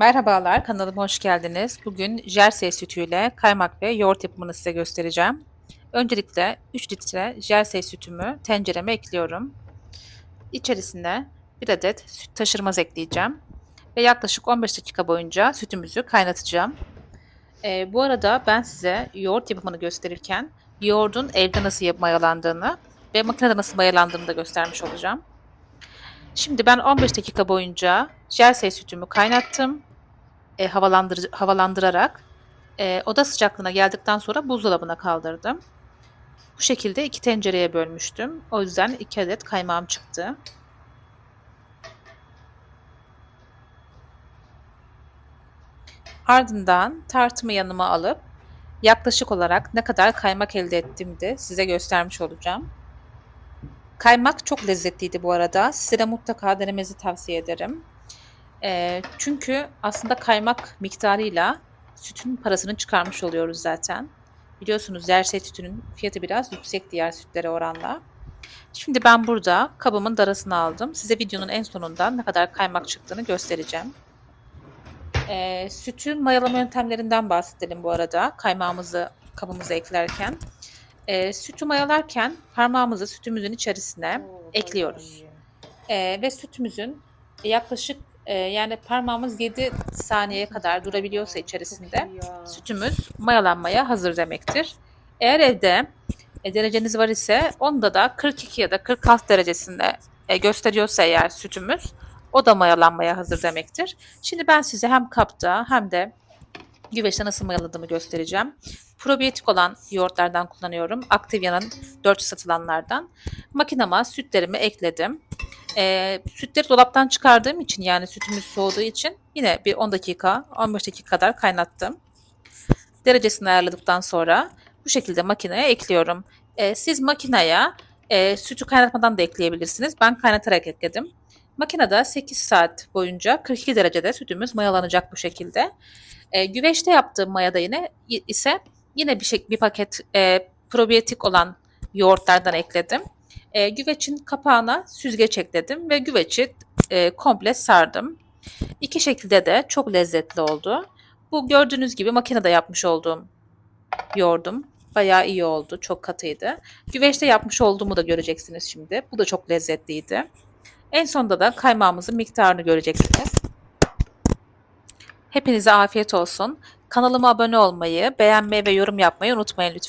Merhabalar, kanalıma hoş geldiniz. Bugün jersey sütüyle kaymak ve yoğurt yapımını size göstereceğim. Öncelikle 3 litre jersey sütümü tencereme ekliyorum. İçerisine bir adet süt taşırmaz ekleyeceğim. Ve yaklaşık 15 dakika boyunca sütümüzü kaynatacağım. Ee, bu arada ben size yoğurt yapımını gösterirken yoğurdun evde nasıl mayalandığını ve makinede nasıl mayalandığını da göstermiş olacağım. Şimdi ben 15 dakika boyunca jersey sütümü kaynattım e, havalandırıcı, havalandırarak e, oda sıcaklığına geldikten sonra buzdolabına kaldırdım. Bu şekilde iki tencereye bölmüştüm. O yüzden iki adet kaymağım çıktı. Ardından tartımı yanıma alıp yaklaşık olarak ne kadar kaymak elde ettiğimi de size göstermiş olacağım. Kaymak çok lezzetliydi bu arada. Size de mutlaka denemenizi tavsiye ederim. Eee, çünkü aslında kaymak miktarıyla sütün parasını çıkarmış oluyoruz zaten. Biliyorsunuz jersey sütünün fiyatı biraz yüksek diğer sütlere oranla. Şimdi ben burada kabımın darasını aldım. Size videonun en sonunda ne kadar kaymak çıktığını göstereceğim. Eee sütün mayalama yöntemlerinden bahsedelim bu arada. Kaymağımızı kabımıza eklerken. Eee sütü mayalarken parmağımızı sütümüzün içerisine ekliyoruz. Eee, ve sütümüzün yaklaşık e, yani parmağımız 7 saniyeye kadar durabiliyorsa içerisinde sütümüz mayalanmaya hazır demektir. Eğer evde e, dereceniz var ise onda da 42 ya da 46 derecesinde e, gösteriyorsa eğer sütümüz o da mayalanmaya hazır demektir. Şimdi ben size hem kapta hem de güveçte nasıl mayaladığımı göstereceğim. Probiyotik olan yoğurtlardan kullanıyorum. Activia'nın 4 satılanlardan. Makinama sütlerimi ekledim. E, sütleri dolaptan çıkardığım için yani sütümüz soğuduğu için yine bir 10 dakika 15 dakika kadar kaynattım. Derecesini ayarladıktan sonra bu şekilde makineye ekliyorum. E, siz makineye e, sütü kaynatmadan da ekleyebilirsiniz. Ben kaynatarak ekledim. Makinede 8 saat boyunca 42 derecede sütümüz mayalanacak bu şekilde. E, güveçte yaptığım mayada yine ise yine bir şey, bir paket e, probiyotik olan yoğurtlardan ekledim. E, güvecin kapağına süzgeç ekledim ve güveci e, komple sardım. İki şekilde de çok lezzetli oldu. Bu gördüğünüz gibi makinede yapmış olduğum yoğurdum. Bayağı iyi oldu. Çok katıydı. Güveçte yapmış olduğumu da göreceksiniz şimdi. Bu da çok lezzetliydi. En sonunda da kaymağımızın miktarını göreceksiniz. Hepinize afiyet olsun. Kanalıma abone olmayı, beğenmeyi ve yorum yapmayı unutmayın lütfen.